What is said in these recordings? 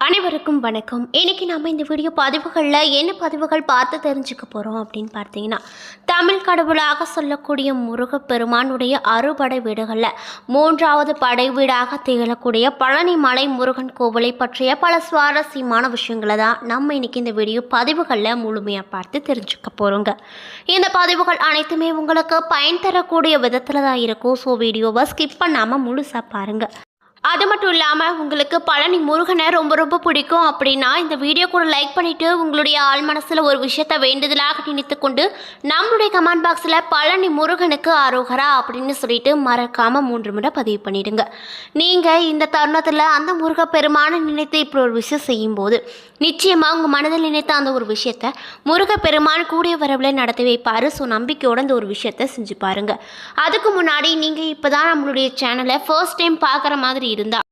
அனைவருக்கும் வணக்கம். இன்றைக்கி நம்ம இந்த வீடியோ பதிவுகளில் என்ன பதிவுகள் பார்த்து தெரிஞ்சுக்க போகிறோம் அப்படின்னு பார்த்தீங்கன்னா தமிழ் கடவுளாக சொல்லக்கூடிய முருகப்பெருமானுடைய அறுபடை வீடுகளில் மூன்றாவது படை வீடாக திகழக்கூடிய பழனி மலை முருகன் கோவிலை பற்றிய பல சுவாரஸ்யமான விஷயங்களை தான் நம்ம இன்றைக்கி இந்த வீடியோ பதிவுகளில் முழுமையாக பார்த்து தெரிஞ்சுக்க போகிறோங்க இந்த பதிவுகள் அனைத்துமே உங்களுக்கு பயன் தரக்கூடிய விதத்தில் தான் இருக்கும். ஸோ வீடியோவை ஸ்கிப் பண்ணாமல் முழுசாக பாருங்கள் அது மட்டும் இல்லாமல் உங்களுக்கு பழனி முருகனை ரொம்ப ரொம்ப பிடிக்கும் அப்படின்னா இந்த வீடியோ கூட லைக் பண்ணிவிட்டு உங்களுடைய ஆள் மனசில் ஒரு விஷயத்தை வேண்டுதலாக நினைத்து கொண்டு நம்மளுடைய கமெண்ட் பாக்ஸில் பழனி முருகனுக்கு ஆரோகரா அப்படின்னு சொல்லிட்டு மறக்காமல் மூன்று முறை பதிவு பண்ணிடுங்க. நீங்கள் இந்த தருணத்தில் அந்த முருகப்பெருமானை நினைத்து இப்படி ஒரு விஷயம் செய்யும்போது நிச்சயமாக உங்கள் மனதில் நினைத்த அந்த ஒரு விஷயத்தை முருகப்பெருமான் கூடிய வரவில் நடத்தி வைப்பார். ஸோ நம்பிக்கையோட அந்த ஒரு விஷயத்தை செஞ்சு பாருங்கள் அதுக்கு முன்னாடி நீங்கள் இப்போ தான் நம்மளுடைய சேனலை ஃபர்ஸ்ட் டைம் பார்க்குற மாதிரி இருந்தால்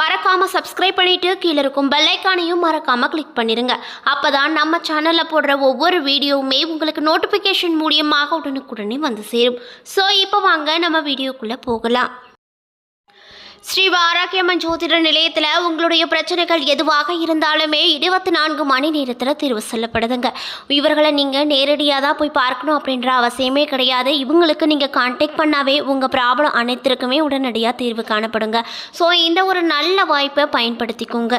மறக்காம சப்ஸ்கிரைப் பண்ணிட்டு கீழே இருக்கும் பெல்லைக்கானையும் மறக்காம கிளிக் பண்ணிருங்க. அப்பதான் நம்ம சேனல்ல போடுற ஒவ்வொரு வீடியோவுமே உங்களுக்கு நோட்டிபிகேஷன் மூலியமாக உடனுக்குடனே வந்து சேரும். ஸோ இப்போ வாங்க நம்ம வீடியோக்குள்ள போகலாம். ஸ்ரீ வாராக்கியம்மன் ஜோதிட நிலையத்தில் உங்களுடைய பிரச்சனைகள் எதுவாக இருந்தாலுமே இருபத்தி நான்கு மணி நேரத்தில் தீர்வு சொல்லப்படுதுங்க. இவர்களை நீங்கள் நேரடியாக தான் போய் பார்க்கணும் அப்படின்ற அவசியமே கிடையாது. இவங்களுக்கு நீங்கள் கான்டாக்ட் பண்ணாவே உங்கள் ப்ராப்ளம் அனைத்திற்குமே உடனடியாக தீர்வு காணப்படுங்க. ஸோ இந்த ஒரு நல்ல வாய்ப்பை பயன்படுத்திக்கோங்க.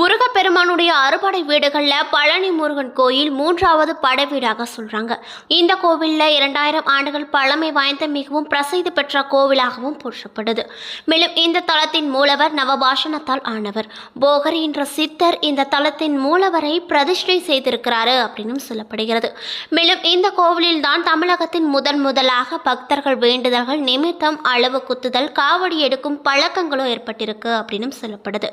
முருகப்பெருமானுடைய அறுபடை வீடுகளில் பழனி முருகன் கோயில் மூன்றாவது படை வீடாக சொல்கிறாங்க இந்த கோவிலில் இரண்டாயிரம் ஆண்டுகள் பழமை வாய்ந்த மிகவும் பிரசித்தி பெற்ற கோவிலாகவும் போற்றப்படுது. மேலும் இந்த தலத்தின் மூலவர் நவபாஷணத்தால் ஆனவர். போகர் என்ற சித்தர் இந்த தலத்தின் மூலவரை பிரதிஷ்டை செய்திருக்கிறாரு அப்படின்னு சொல்லப்படுகிறது. மேலும் இந்த கோவிலில் தான் தமிழகத்தின் முதன் முதலாக பக்தர்கள் வேண்டுதல்கள் நிமித்தம் அளவு குத்துதல் காவடி எடுக்கும் பழக்கங்களும் ஏற்பட்டிருக்கு அப்படின்னு சொல்லப்படுது.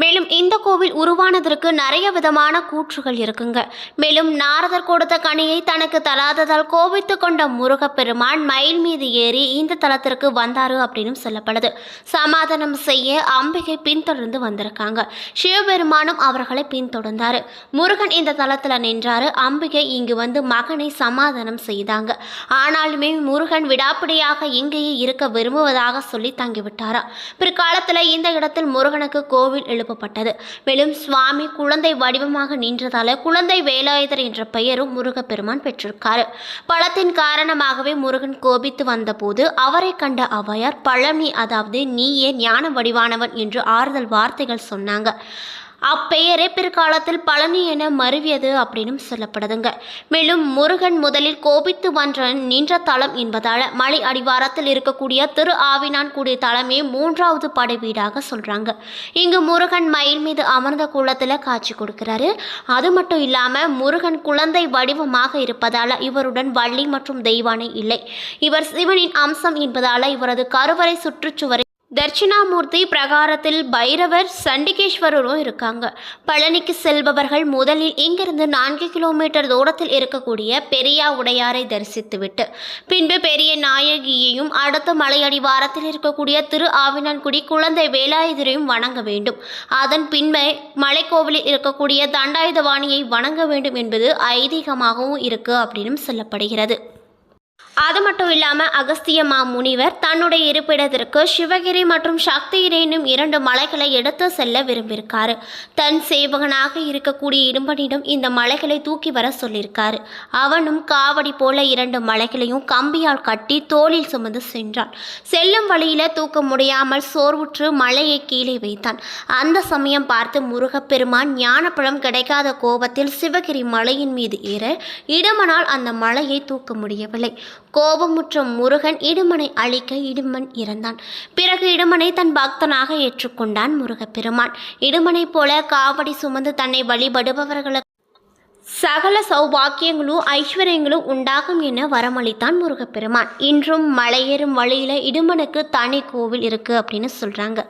மேலும் இந்த கோவில் உருவானதற்கு நிறைய விதமான கூற்றுகள் இருக்குங்க. மேலும் நாரதர் கொடுத்த கனியை தனக்கு தராததால் கோபித்து கொண்ட முருகப்பெருமான் மயில் மீது ஏறி இந்த தலத்திற்கு வந்தாரு அப்படின்னு சொல்லப்படுது. சமாதானம் செய்ய அம்பிகை பின்தொடர்ந்து வந்திருக்காங்க. சிவபெருமானும் அவர்களை பின்தொடர்ந்தாரு. முருகன் இந்த தலத்தில் நின்றாரு. அம்பிகை இங்கு வந்து மகனை சமாதானம் செய்தாங்க. ஆனாலுமே முருகன் விடாப்பிடியாக இங்கேயே இருக்க விரும்புவதாக சொல்லி தங்கிவிட்டாரா. பிற்காலத்தில் இந்த இடத்தில் முருகனுக்கு கோவில் எழுப்பப்பட்டது. மேலும் சுவாமி குழந்தை வடிவமாக நின்றதால குழந்தை வேலாயுதர் என்ற பெயரும் முருகப்பெருமான் பெற்றிருக்காரு. பழத்தின் காரணமாகவே முருகன் கோபித்து வந்தபோது அவரை கண்ட அவையார் பழனி அதாவது நீயே ஞான வடிவானவன் என்று ஆறுதல் வார்த்தைகள் சொன்னாங்க. அப்பெயரே பிற்காலத்தில் பழனி என மருவியது அப்படின்னு சொல்லப்படுதுங்க. மேலும் முருகன் முதலில் கோபித்து வன்ற நின்ற தலம் என்பதால் மலை அடிவாரத்தில் இருக்கக்கூடிய திரு ஆவினான்குடி தலமே மூன்றாவது படை வீடாக சொல்கிறாங்க இங்கு முருகன் மயில் மீது அமர்ந்த குளத்தில் காட்சி கொடுக்கிறாரு. அது மட்டும் இல்லாமல் முருகன் குழந்தை வடிவமாக இருப்பதால் இவருடன் வள்ளி மற்றும் தெய்வானை இல்லை. இவர் சிவனின் அம்சம் என்பதால் இவரது கருவறை சுற்றுச்சுவரை தட்சிணாமூர்த்தி பிரகாரத்தில் பைரவர் சண்டிகேஸ்வரரும் இருக்காங்க. பழனிக்கு செல்பவர்கள் முதலில் இங்கிருந்து நான்கு கிலோமீட்டர் தூரத்தில் இருக்கக்கூடிய பெரியா உடையாரை தரிசித்துவிட்டு பின்பு பெரிய நாயகியையும் அடுத்த மலையடிவாரத்தில் இருக்கக்கூடிய திரு ஆவினன்குடி குழந்தை வேலாயுதரையும் வணங்க வேண்டும். அதன் பின்பே மலைக்கோவிலில் இருக்கக்கூடிய தண்டாயுதவாணியை வணங்க வேண்டும் என்பது ஐதீகமாகவும் இருக்கு அப்படின்னு சொல்லப்படுகிறது. அது மட்டும் இல்லாமல் அகஸ்திய மாமுனிவர் தன்னுடைய இருப்பிடத்திற்கு சிவகிரி மற்றும் சக்திகிரி என்னும் இரண்டு மலைகளை எடுத்து செல்ல விரும்பியிருக்காரு. தன் சேவகனாக இருக்கக்கூடிய இடும்பனிடம் இந்த மலைகளை தூக்கி வர சொல்லியிருக்காரு. அவனும் காவடி போல இரண்டு மலைகளையும் கம்பியால் கட்டி தோளில் சுமந்து சென்றான். செல்லும் வழியில தூக்க முடியாமல் சோர்வுற்று மலையை கீழே வைத்தான். அந்த சமயம் பார்த்து முருகப்பெருமான் ஞானப்பழம் கிடைக்காத கோபத்தில் சிவகிரி மலையின் மீது ஏற இடமனால் அந்த மலையை தூக்க முடியவில்லை. கோபமுற்ற முருகன் இடுமனை அழிக்க இடுமன் இறந்தான். பிறகு இடுமனை தன் பக்தனாக ஏற்றுக்கொண்டான் முருகப்பெருமான். இடுமனை போல காவடி சுமந்து தன்னை வழிபடுபவர்களுக்கு சகல சௌபாக்கியங்களும் ஐஸ்வர்யங்களும் உண்டாகும் என வரமளித்தான் முருகப்பெருமான். இன்றும் மலையேறும் வழியில் இடுமனுக்கு தனி கோவில் இருக்கு அப்படின்னு சொல்றாங்க.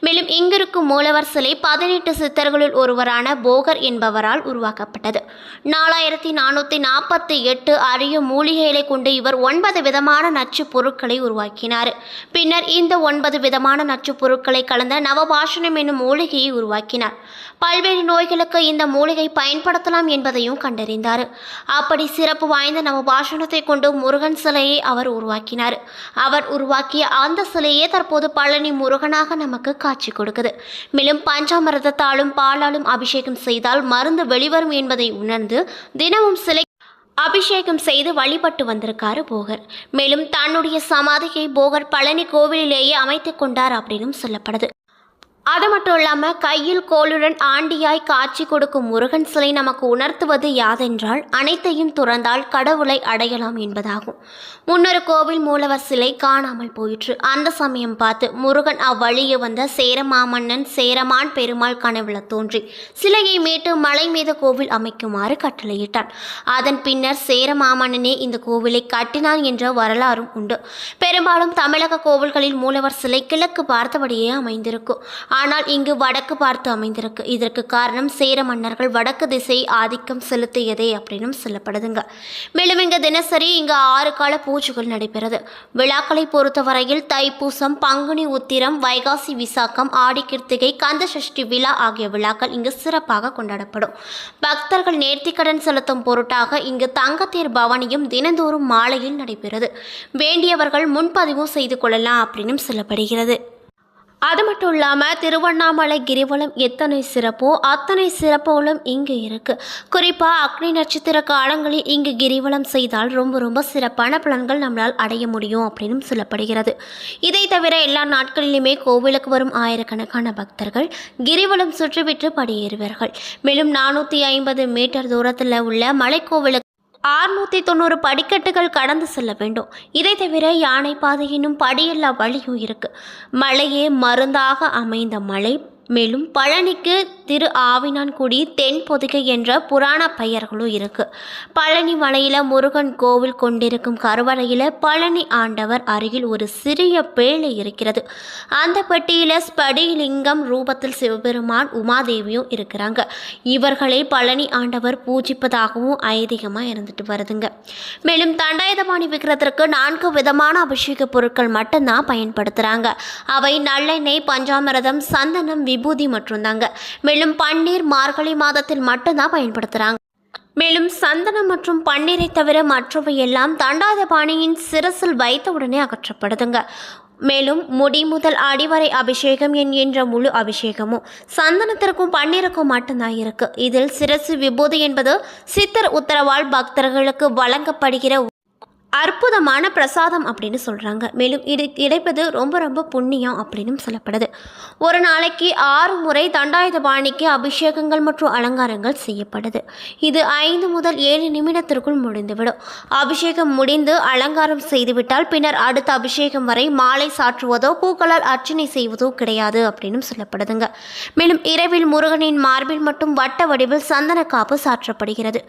மேலும் இங்கிருக்கும் மூலவர் சிலை பதினெட்டு சித்தர்களுள் ஒருவரான போகர் என்பவரால் உருவாக்கப்பட்டது. நாலாயிரத்தி நானூற்றி நாற்பத்தி எட்டு அரிய மூலிகைகளை கொண்டு இவர் ஒன்பது விதமான நச்சு பொருட்களை உருவாக்கினார். பின்னர் இந்த ஒன்பது விதமான நச்சு பொருட்களை கலந்த நவபாஷணம் என்னும் மூலிகையை உருவாக்கினார். பல்வேறு நோய்களுக்கு இந்த மூலிகை பயன்படுத்தலாம் என்பது என்பதையும் கண்டறிந்தார். அப்படி சிறப்பு வாய்ந்த நவபாஷணத்தை கொண்டு முருகன் சிலையை அவர் உருவாக்கினார். அவர் உருவாக்கிய அந்த சிலையே தற்போது பழனி முருகனாக நமக்கு காட்சி கொடுக்குது. மேலும் பஞ்சாமிரதத்தாலும் பாலாலும் அபிஷேகம் செய்தால் மருந்து வெளிவரும் என்பதை உணர்ந்து தினமும் சிலை அபிஷேகம் செய்து வழிபட்டு வந்திருக்காரு போகர். மேலும் தன்னுடைய சமாதியை போகர் பழனி கோவிலிலேயே அமைத்துக் கொண்டார் அப்படின்னும் சொல்லப்படுது. அது மட்டும் இல்லாமல் கையில் கோளுடன் ஆண்டியாய் காட்சி கொடுக்கும் முருகன் சிலை நமக்கு உணர்த்துவது யாதென்றால் அனைத்தையும் துறந்தால் கடவுளை அடையலாம் என்பதாகும். முன்னொரு கோவில் மூலவர் சிலை காணாமல் போயிற்று. அந்த சமயம் பார்த்து முருகன் அவ்வழியே வந்த சேரமாமன்னன் சேரமான் பெருமாள் கனவுல தோன்றி சிலையை மீட்டு மலை மீது கோவில் அமைக்குமாறு கட்டளையிட்டான். அதன் பின்னர் சேரமாமன்னனே இந்த கோவிலை கட்டினான் என்ற வரலாறும் உண்டு. பெரும்பாலும் தமிழக கோவில்களில் மூலவர் சிலை கிழக்கு பார்த்தபடியே அமைந்திருக்கும். ஆனால் இங்கு வடக்கு பார்த்து அமைந்திருக்கு. இதற்கு காரணம் சேர மன்னர்கள் வடக்கு திசை ஆதிக்கம் செலுத்தியதே அப்படின்னும் சொல்லப்படுதுங்க. மேலும் இங்கு தினசரி இங்கு ஆறு கால பூஜைகள் நடைபெறுது. விழாக்களை பொறுத்தவரையில் தைப்பூசம் பங்குனி உத்திரம் வைகாசி விசாக்கம் ஆடி கிருத்திகை கந்த சஷ்டி விழா ஆகிய விழாக்கள் இங்கு சிறப்பாக கொண்டாடப்படும். பக்தர்கள் நேர்த்திக்கடன் செலுத்தும் பொருட்டாக இங்கு தங்கத்தேர் பவனியும் தினந்தோறும் மாலையில் நடைபெறுது. வேண்டியவர்கள் முன்பதிவும் செய்து கொள்ளலாம் அப்படின்னும் சொல்லப்படுகிறது. அது மட்டும் இல்லாமல் திருவண்ணாமலை கிரிவலம் எத்தனை சிறப்போ அத்தனை சிறப்புகளும் இங்கு இருக்குது குறிப்பாக அக்னி நட்சத்திர காலங்களில் இங்கு கிரிவலம் செய்தால் ரொம்ப ரொம்ப சிறப்பான பலன்கள் நம்மளால் அடைய முடியும் அப்படின்னு சொல்லப்படுகிறது. இதை தவிர எல்லா நாட்களிலுமே கோவிலுக்கு வரும் ஆயிரக்கணக்கான பக்தர்கள் கிரிவலம் சுற்றிவிட்டு படியேறுவார்கள். மேலும் நானூற்றி ஐம்பது மீட்டர் தூரத்தில் உள்ள மலைக்கோவிலுக்கு ஆறுநூற்றி தொண்ணூறு படிக்கட்டுகள் கடந்து செல்ல வேண்டும். இதை தவிர யானை பாதையினும் படியில்லா வழியும் இருக்கு மலையே மருந்தாக அமைந்த மலை மேலும் பழனிக்கு திரு ஆவினான்குடி தென் பொதிகை என்ற புராண பெயர்களும் இருக்குது பழனி மலையில் முருகன் கோவில் கொண்டிருக்கும் கருவறையில் பழனி ஆண்டவர் அருகில் ஒரு சிறிய பேழை இருக்கிறது. அந்த பெட்டியில் ஸ்படிலிங்கம் ரூபத்தில் சிவபெருமான் உமாதேவியும் இருக்கிறாங்க. இவர்களை பழனி ஆண்டவர் பூஜிப்பதாகவும் ஐதீகமாக இருந்துட்டு வருதுங்க. மேலும் தண்டாயுதபாணி விக்கிரத்திற்கு நான்கு விதமான அபிஷேக பொருட்கள் மட்டும்தான் பயன்படுத்துகிறாங்க அவை நல்லெண்ணெய் பஞ்சாமிரதம் சந்தனம் விபூதி மட்டும்தாங்க மேலும் பன்னீர் மார்கழி மாதத்தில் மட்டும்தான் பயன்படுத்துகிறாங்க மேலும் சந்தனம் மற்றும் பன்னீரை தவிர மற்றவை எல்லாம் தண்டாயுதபாணியின் சிரசில் வைத்த உடனே அகற்றப்படுதுங்க. மேலும் முடி முதல் அடிவரை அபிஷேகம் என்கின்ற முழு அபிஷேகமும் சந்தனத்திற்கும் பன்னீருக்கும் மட்டும்தான் இருக்கு. இதில் சிரசு விபூதி என்பது சித்தர் உத்தரவால் பக்தர்களுக்கு வழங்கப்படுகிற அற்புதமான பிரசாதம் அப்படின்னு சொல்கிறாங்க மேலும் இது கிடைப்பது ரொம்ப ரொம்ப புண்ணியம் அப்படின்னு சொல்லப்படுது. ஒரு நாளைக்கு ஆறு முறை தண்டாயுதபாணிக்கு அபிஷேகங்கள் மற்றும் அலங்காரங்கள் செய்யப்படுது. இது ஐந்து முதல் ஏழு நிமிடத்திற்குள் முடிந்துவிடும். அபிஷேகம் முடிந்து அலங்காரம் செய்துவிட்டால் பின்னர் அடுத்த அபிஷேகம் வரை மாலை சாற்றுவதோ பூக்களால் அர்ச்சனை செய்வதோ கிடையாது அப்படின்னு சொல்லப்படுதுங்க. மேலும் இரவில் முருகனின் மார்பில் மட்டும் வட்ட வடிவில் சந்தன காப்பு சாற்றப்படுகிறது.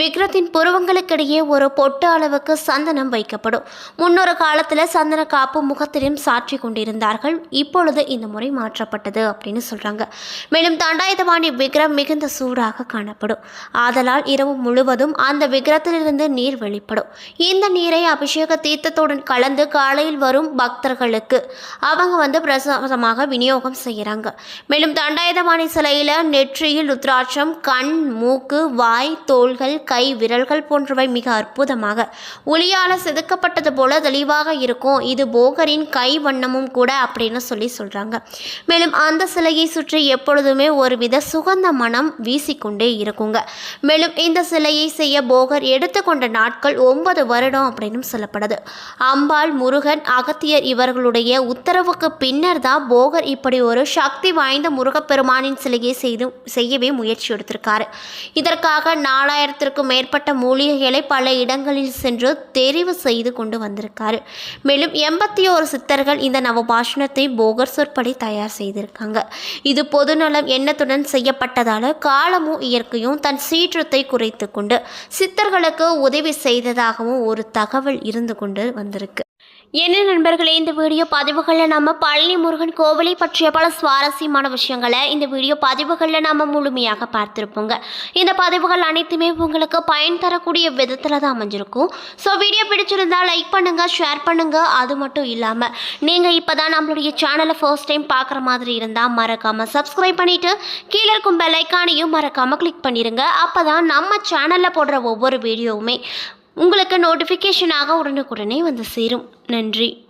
விக்ரத்தின் புருவங்களுக்கிடையே ஒரு பொட்டு அளவுக்கு சந்தன சந்தனம் வைக்கப்படும். முன்னொரு காலத்தில் சந்தன காப்பு முகத்திலும் சாற்றி கொண்டிருந்தார்கள். இப்பொழுது இந்த முறை மாற்றப்பட்டது அப்படின்னு சொல்கிறாங்க மேலும் தண்டாயுதபாணி விக்ரம் மிகுந்த சூடாக காணப்படும். ஆதலால் இரவு முழுவதும் அந்த விக்கிரத்திலிருந்து நீர் வெளிப்படும். இந்த நீரை அபிஷேக தீர்த்தத்துடன் கலந்து காலையில் வரும் பக்தர்களுக்கு அவங்க வந்து பிரசாதமாக விநியோகம் செய்கிறாங்க மேலும் தண்டாயுதபாணி சிலையில் நெற்றியில் ருத்ராட்சம் கண் மூக்கு வாய் தோள்கள் கை விரல்கள் போன்றவை மிக அற்புதமாக ஒளியால செதுக்கப்பட்டது போல தெளிவாக இருக்கும். இது போகரின் கை வண்ணமும் கூட அப்படின்னு சொல்லி சொல்கிறாங்க மேலும் அந்த சிலையை சுற்றி எப்பொழுதுமே ஒருவித சுகந்த மனம் வீசிக்கொண்டே இருக்குங்க. மேலும் இந்த சிலையை செய்ய போகர் எடுத்துக்கொண்ட நாட்கள் ஒன்பது வருடம் அப்படின்னு சொல்லப்படுது. அம்பாள் முருகன் அகத்தியர் இவர்களுடைய உத்தரவுக்கு பின்னர் தான் போகர் இப்படி ஒரு சக்தி வாய்ந்த முருகப்பெருமானின் சிலையை செய்து செய்யவே முயற்சி எடுத்திருக்காரு. இதற்காக நாலாயிரத்திற்கும் மேற்பட்ட மூலிகைகளை பல இடங்களில் சென்று தெரிவு செய்து கொண்டு வந்திருக்காரு. மேலும் எண்பத்தி ஓரு சித்தர்கள் இந்த நவபாஷணத்தை போகர் சொற்படி தயார் செய்திருக்காங்க. இது பொதுநலம் எண்ணத்துடன் செய்யப்பட்டதால காலமும் இயற்கையும் தன் சீற்றத்தை குறைத்து கொண்டு சித்தர்களுக்கு உதவி செய்ததாகவும் ஒரு தகவல் இருந்து கொண்டு வந்திருக்கு. என்ன நண்பர்களே இந்த வீடியோ பதிவுகளில் நம்ம பழனி முருகன் கோவிலை பற்றிய பல சுவாரஸ்யமான விஷயங்களை இந்த வீடியோ பதிவுகளில் நம்ம முழுமையாக பார்த்துருப்போங்க. இந்த பதிவுகள் அனைத்துமே உங்களுக்கு பயன் தரக்கூடிய விதத்தில் தான் அமைஞ்சிருக்கும். ஸோ வீடியோ பிடிச்சிருந்தால் லைக் பண்ணுங்கள் ஷேர் பண்ணுங்கள் அது மட்டும் இல்லாமல் நீங்கள் இப்போ தான் நம்மளுடைய சேனலை ஃபர்ஸ்ட் டைம் பார்க்குற மாதிரி இருந்தால் மறக்காமல் சப்ஸ்கிரைப் பண்ணிவிட்டு கீழே இருக்கும் பெல்லைக்கானையும் மறக்காமல் கிளிக் பண்ணிடுங்க அப்போ தான் நம்ம சேனலில் போடுற ஒவ்வொரு வீடியோவுமே உங்களுக்கு நோட்டிஃபிகேஷனாக உடனுக்குடனே வந்து சேரும். நன்றி.